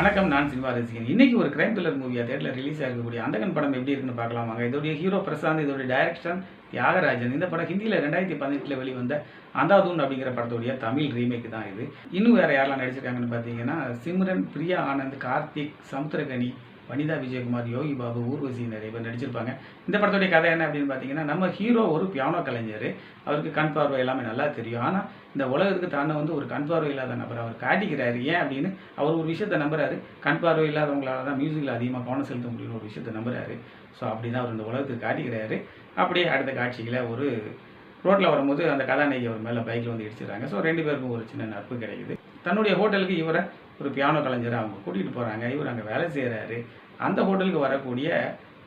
வணக்கம் நான் சினிமா ரசிகன். இன்னைக்கு ஒரு கிரைம் த்ரில்லர் மூவியா தேட்டரில் ரிலீஸ் ஆகக்கூடிய அந்தகன் படம் எப்படி இருக்குன்னு பார்க்கலாம் வாங்க இதோடைய ஹீரோ பிரசாந்த் இதோடைய டைரக்ஷன் தியாகராஜன். இந்த படம் ஹிந்தியில் ரெண்டாயிரத்தி பதினெட்டில் வெளிவந்த அந்தாதூன் அப்படிங்கிற படத்துடைய தமிழ் ரீமேக் தான் இது. இன்னும் வேறு யாரெல்லாம் நடிச்சிருக்காங்கன்னு பார்த்தீங்கன்னா சிம்ரன் பிரியா ஆனந்த் கார்த்திக் சமுத்திரகனி வனிதா விஜயகுமார் யோகி பாபு ஊர்வசி நிறைய பேர் நடிச்சிருப்பாங்க. இந்த படத்துடைய கதை என்ன அப்படின்னு பார்த்தீங்கன்னா நம்ம ஹீரோ ஒரு பியானோ கலைஞர். அவருக்கு கண் பார்வை எல்லாமே நல்லா தெரியும். ஆனால் இந்த உலகத்துக்கு தானே வந்து ஒரு கண் பார்வை இல்லாத நபர் அவர் காட்டிக்கிறாரு. ஏன் அப்படின்னு அவர் ஒரு விஷயத்த நம்புறாரு. கண் பார்வை இல்லாதவங்களால தான் மியூசிக்கில் அதிகமாக கவனம் செலுத்த முடியும்னு ஒரு விஷயத்த நம்புறாரு. ஸோ அப்படி தான் அவர் இந்த உலகத்துக்கு காட்டிக்கிறாரு. அப்படியே அடுத்த காட்சிகளை ஒரு ரோட்டில் வரும்போது அந்த கதாநாயகி அவர் மேலே பைக்கில் வந்து இடிச்சிடுறாங்க. ஸோ ரெண்டு பேருக்கும் ஒரு சின்ன நட்பு கிடைக்குது. தன்னுடைய ஹோட்டலுக்கு இவரை ஒரு பியானோ கலைஞரை அவங்க கூட்டிகிட்டு போகிறாங்க இவர் அங்கே வேலை செய்கிறாரு அந்த ஹோட்டலுக்கு வரக்கூடிய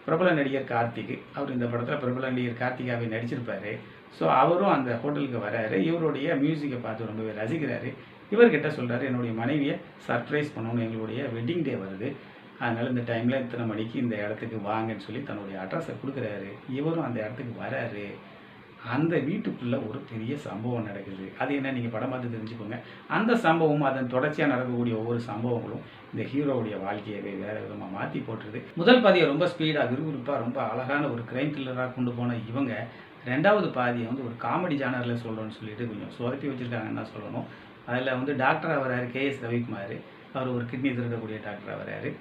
பிரபல நடிகர் கார்த்திக் அவர் இந்த படத்தில் பிரபல நடிகர் கார்த்திகாவை நடிச்சிருப்பாரு. ஸோ அவரும் அந்த ஹோட்டலுக்கு வராரு. இவருடைய மியூசிக்கை பார்த்து ரொம்பவே ரசிக்கிறாரு. இவர்கிட்ட சொல்கிறாரு என்னுடைய மனைவியை சர்ப்ரைஸ் பண்ணணும் எங்களுடைய வெட்டிங் டே வருது. அதனால் இந்த டைமில் இத்தனை மணிக்கு இந்த இடத்துக்கு வாங்கன்னு சொல்லி தன்னுடைய அட்ரஸை கொடுக்குறாரு. இவரும் அந்த இடத்துக்கு வராரு. அந்த வீட்டுக்குள்ளே ஒரு பெரிய சம்பவம் நடக்குது. அது என்ன? நீங்கள் படம் பார்த்து தெரிஞ்சுக்கோங்க. அந்த சம்பவம் அதன் தொடர்ச்சியாக நடக்கக்கூடிய ஒவ்வொரு சம்பவங்களும் இந்த ஹீரோவுடைய வாழ்க்கையவே வேறு விதமாக மாற்றி போட்டுருது. முதல் பாதியை ரொம்ப ஸ்பீடாக விறுவிறுப்பாக ரொம்ப அழகான ஒரு கிரைம் த்ரில்லராக கொண்டு போன இவங்க ரெண்டாவது பாதியை வந்து ஒரு காமெடி ஜானரில் சொல்கிறோன்னு சொல்லிட்டு கொஞ்சம் சொதப்பி வச்சுருக்காங்கன்னு சொல்லணும். அதில் வந்து டாக்டராக வராரு கேஎஸ் ரவிக்குமார். அவர் ஒரு கிட்னி திருடக்கூடிய டாக்டராக வராரு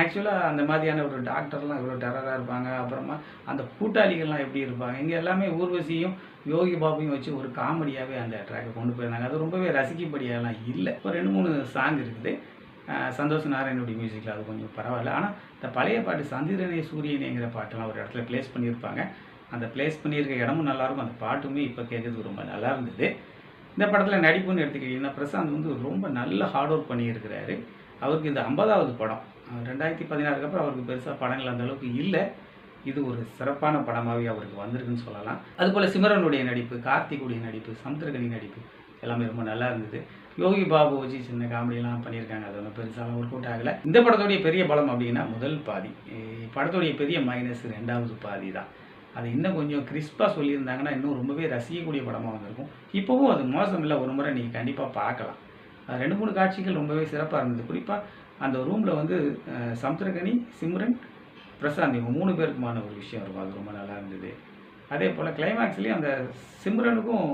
ஆக்சுவலாக அந்த மாதிரியான ஒரு டாக்டர்லாம் இவ்வளோ டெரராக இருப்பாங்க. அப்புறமா அந்த கூட்டாளிகள்லாம் எப்படி இருப்பாங்க? இங்கே எல்லாமே ஊர்வசியும் யோகி பாபையும் வச்சு ஒரு காமெடியாகவே அந்த ட்ராக்கை கொண்டு போயிருந்தாங்க. அது ரொம்பவே ரசிக்கப்படியாலாம் இல்லை. ஒரு ரெண்டு மூணு சாங் இருக்குது. சந்தோஷ் நாராயணனுடைய மியூசிக்கில் அது கொஞ்சம் பரவாயில்ல. ஆனால் இந்த பழைய பாட்டு சந்திரனே சூரியனேங்கிற பாட்டெல்லாம் ஒரு இடத்துல ப்ளேஸ் பண்ணியிருப்பாங்க. அந்த ப்ளேஸ் பண்ணியிருக்க இடமும் நல்லாயிருக்கும் அந்த பாட்டுமே இப்போ கேட்குறதுக்கு ரொம்ப நல்லா இருந்தது. இந்த படத்தில் நடிப்புன்னு எடுத்துக்கிட்டிங்கன்னா பிரசாந்த் வந்து ரொம்ப நல்ல ஹார்ட் ஒர்க் பண்ணியிருக்கிறாரு. அவருக்கு இந்த ஐம்பதாவது படம் ரெண்டாயிரத்தி பதினாறுக்கு அப்புறம் அவருக்கு பெருசாக படங்கள் அந்த அளவுக்கு இல்லை. இது ஒரு சிறப்பான படமாகவே அவருக்கு வந்திருக்குன்னு சொல்லலாம். அதுபோல் சிமரனுடைய நடிப்பு கார்த்திக்குடைய நடிப்பு சமுத்திரகனி நடிப்பு எல்லாமே ரொம்ப நல்லா இருந்தது. யோகி பாபு வச்சு சின்ன காமெடியெல்லாம் பண்ணியிருக்காங்க. அது ஒன்றும் பெருசாலாம் ஒர்க் அவுட் ஆகலை. இந்த படத்துடைய பெரிய பலம் அப்படின்னா முதல் பாதி. படத்துடைய பெரிய மைனஸ் ரெண்டாவது பாதி தான். அது இன்னும் கொஞ்சம் கிறிஸ்பாக சொல்லியிருந்தாங்கன்னா இன்னும் ரொம்பவே ரசிக்கக்கூடிய படமாக வந்திருக்கும். இப்போவும் அது மோசம் இல்லை ஒரு முறை நீங்கள் கண்டிப்பாக பார்க்கலாம். ரெண்டு மூணு காட்சிகள் ரொம்பவே சிறப்பாக இருந்தது. குறிப்பாக அந்த ரூமில் வந்து அஹ், சமுத்திரகனி சிம்ரன் பிரசாந்த் இவங்க மூணு பேருக்குமான ஒரு விஷயம் இருக்கும். அது ரொம்ப நல்லா இருந்தது. அதே போல் கிளைமேக்ஸ்லேயும் அந்த சிம்ரனுக்கும்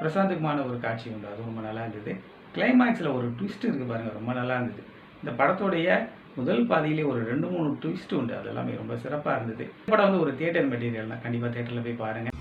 பிரசாந்துக்குமான ஒரு காட்சி உண்டு. அது ரொம்ப நல்லா இருந்தது. கிளைமேக்ஸில் ஒரு ட்விஸ்ட் இருக்குது பாருங்கள் ரொம்ப நல்லா இருந்தது. இந்த படத்துடைய முதல் பாதியிலே ஒரு ரெண்டு மூணு ட்விஸ்ட் உண்டு. அது எல்லாமே ரொம்ப சிறப்பாக இருந்தது. படம் வந்து ஒரு தியேட்டர் மெட்டீரியல் தான் கண்டிப்பாக தேட்டரில் போய் பாருங்கள்